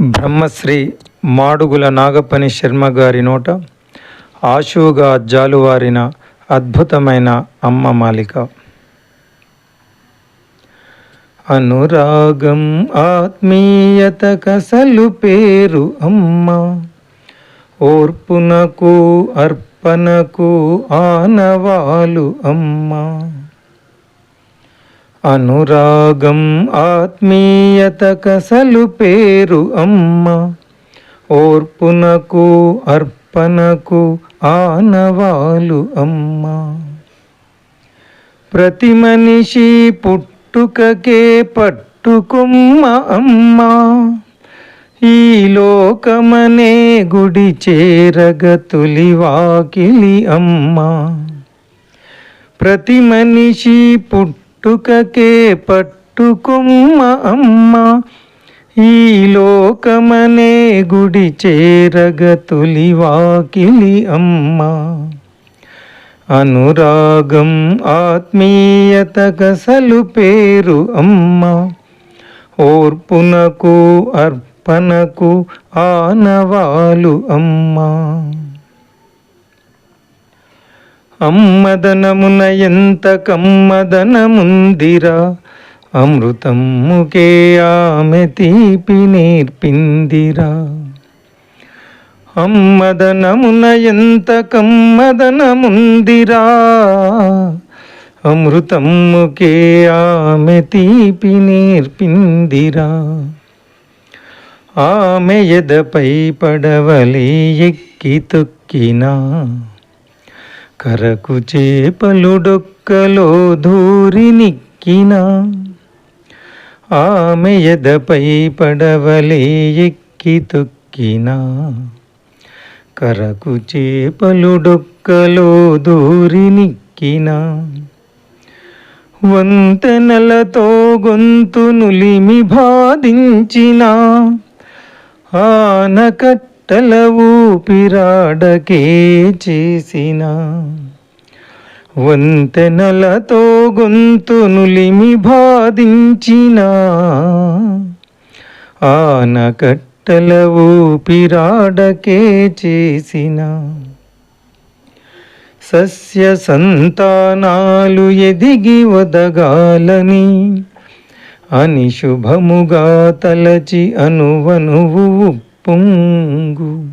బ్రహ్మశ్రీ మాడుగుల నాగపని శర్మ గారి నోట ఆశువుగా జాలువారిన అద్భుతమైన అమ్మ మాలిక. అనురాగం ఆత్మీయత కసలు పేరు అమ్మ. ఓర్పునకు అర్పణకు ఆనవాలు అమ్మ. అనురాగం ఆత్మీయత కసలు పేరు అమ్మ. ఓర్పునకు అర్పణకు ఆనవాలు అమ్మ. ప్రతి మనిషి పుట్టుకకే పట్టుకుమ్మ అమ్మ. ఈ లోకమనే గుడి చేరగ తొలివాకిలి అమ్మ. ప్రతి మనిషి పట్టుకకే పట్టుకుమ్మ అమ్మ. ఈ లోకమనే గుడి చేరగ తొలివాకిలి అమ్మ. అనురాగం ఆత్మీయత గసలు పేరు అమ్మ. ఓర్పునకు అర్పణకు ఆనవాలు అమ్మ. అమ్మదనమున ఎంత కమ్మదనముందిరా? అమృతముకే ఆమె తీపి నేర్పిందిరా. అమ్మదనమున ఎంత కమ్మదనముందిరా? అమృతముకే ఆమె తీపి నేర్పిందిరా. ఆమె ఎదపై పడవలే ఎక్కి తొక్కినా. కరకు చేపలుడొక్కలో ధూరి నిక్కిన. నిక్కినా ఆమె ఎదపై పడవలే ఎక్కి తొక్కినా. కరకు చేపలుడొక్కలో ధూరి నిక్కిన. నిక్కినా వంతెనలతో గొంతు నులిమి బాధించిన. ఆనకట్టల ఊపిరాడకే చేసిన వంతెనలతో గొంతునులిమి బాధించిన ఆనకట్టల ఊపిరాడకే చేసిన సస్య సంతానాలు ఎదిగి వదగాలని అని శుభముగా తలచి అనువనువు పొంగు.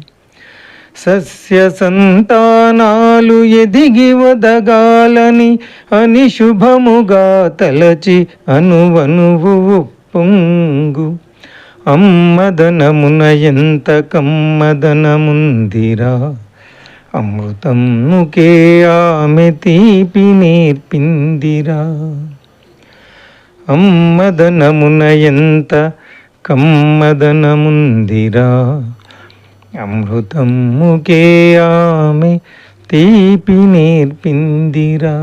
సస్య సంతానాలు ఎదిగి వదగాలని అని శుభముగా తలచి అనువనువు పొంగు అమ్మదనమున ఎంత కమ్మదనముందిరా. అమృతముకే ఆమె తీపి నేర్పిందిరా. అమ్మదనమున ఎంత కమ్మదనముందిరా. అమృతముకే ఆమె తీపి నేర్పిందిరా.